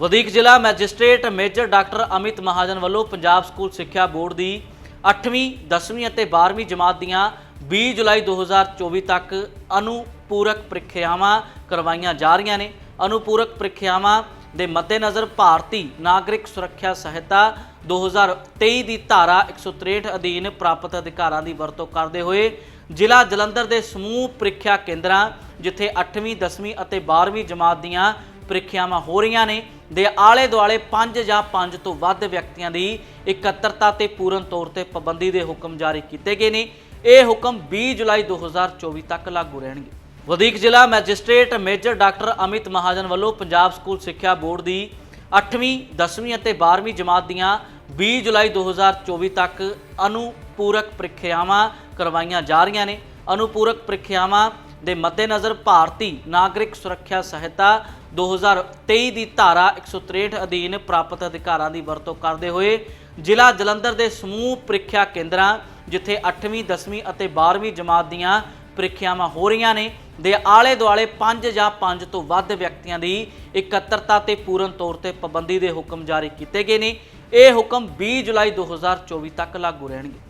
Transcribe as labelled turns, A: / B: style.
A: ਵਧੀਕ ਜ਼ਿਲ੍ਹਾ magistrate major doctor Amit Mahajan ਵੱਲੋਂ ਪੰਜਾਬ ਸਕੂਲ ਸਿੱਖਿਆ ਬੋਰਡ ਦੀ 8ਵੀਂ 10ਵੀਂ ਅਤੇ 12ਵੀਂ ਜਮਾਤ ਦੀਆਂ 20 ਜੁਲਾਈ 2024 ਤੱਕ ਅਨੁਪੂਰਕ ਪ੍ਰੀਖਿਆਵਾਂ ਕਰਵਾਈਆਂ ਜਾ ਰਹੀਆਂ ਨੇ। ਅਨੁਪੂਰਕ ਪ੍ਰੀਖਿਆਵਾਂ ਦੇ ਮੱਦੇਨਜ਼ਰ ਭਾਰਤੀ ਨਾਗਰਿਕ ਸੁਰੱਖਿਆ ਸਹਾਇਤਾ 2023 ਦੀ ਧਾਰਾ 163 ਅਧੀਨ ਪ੍ਰਾਪਤ ਅਧਿਕਾਰਾਂ ਦੀ ਵਰਤੋਂ ਕਰਦੇ ਹੋਏ ਜ਼ਿਲ੍ਹਾ ਜਲੰਧਰ ਦੇ ਸਮੂਹ ਪ੍ਰੀਖਿਆ ਕੇਂਦਰਾਂ, ਜਿੱਥੇ 8ਵੀਂ 10ਵੀਂ ਅਤੇ 12ਵੀਂ ਜਮਾਤ ਦੀਆਂ ਪ੍ਰੀਖਿਆਵਾਂ ਹੋ ਰਹੀਆਂ ਨੇ ਦੇ ਆਲੇ ਦੁਆਲੇ 5 ਜਾਂ 5 ਤੋਂ ਵੱਧ ਵਿਅਕਤੀਆਂ ਦੀ ਇਕੱਤਰਤਾ ਤੇ ਪੂਰਨ ਤੌਰ ਤੇ ਪਾਬੰਦੀ ਦੇ ਹੁਕਮ ਜਾਰੀ ਕੀਤੇ ਗਏ ਨੇ। ਇਹ ਹੁਕਮ 20 ਜੁਲਾਈ 2024 ਤੱਕ ਲਾਗੂ ਰਹਿਣਗੇ। ਵਧੀਕ ਜ਼ਿਲ੍ਹਾ magistrate major doctor Amit Mahajan ਵੱਲੋਂ ਪੰਜਾਬ ਸਕੂਲ ਸਿੱਖਿਆ ਬੋਰਡ ਦੀ 8ਵੀਂ 10ਵੀਂ ਅਤੇ 12ਵੀਂ ਜਮਾਤ ਦੀਆਂ 20 ਜੁਲਾਈ 2024 ਤੱਕ ਅਨੁਪੂਰਕ ਪ੍ਰੀਖਿਆਵਾਂ ਕਰਵਾਈਆਂ ਜਾ ਰਹੀਆਂ ਨੇ। ਅਨੁਪੂਰਕ ਪ੍ਰੀਖਿਆਵਾਂ ਦੇ ਮੱਦੇਨਜ਼ਰ ਭਾਰਤੀ ਨਾਗਰਿਕ ਸੁਰੱਖਿਆ ਸਹਾਇਤਾ 2023 ਦੀ ਧਾਰਾ 163 ਅਧੀਨ ਪ੍ਰਾਪਤ ਅਧਿਕਾਰਾਂ ਦੀ ਵਰਤੋਂ ਕਰਦੇ ਹੋਏ ਜ਼ਿਲ੍ਹਾ ਜਲੰਧਰ ਦੇ ਸਮੂਹ ਪ੍ਰੀਖਿਆ ਕੇਂਦਰਾਂ, ਜਿੱਥੇ 8ਵੀਂ 10ਵੀਂ ਅਤੇ 12ਵੀਂ ਜਮਾਤ ਦੀਆਂ ਪ੍ਰੀਖਿਆਵਾਂ ਹੋ ਰਹੀਆਂ ਨੇ, ਦੇ ਆਲੇ ਦੁਆਲੇ 5 ਜਾਂ 5 ਤੋਂ ਵੱਧ ਵਿਅਕਤੀਆਂ ਦੀ ਇਕੱਤਰਤਾ ਤੇ ਪੂਰਨ ਤੌਰ ਤੇ ਪਾਬੰਦੀ ਦੇ ਹੁਕਮ ਜਾਰੀ ਕੀਤੇ ਗਏ ਨੇ। ਇਹ ਹੁਕਮ 20 ਜੁਲਾਈ 2024 ਤੱਕ ਲਾਗੂ ਰਹਿਣਗੇ।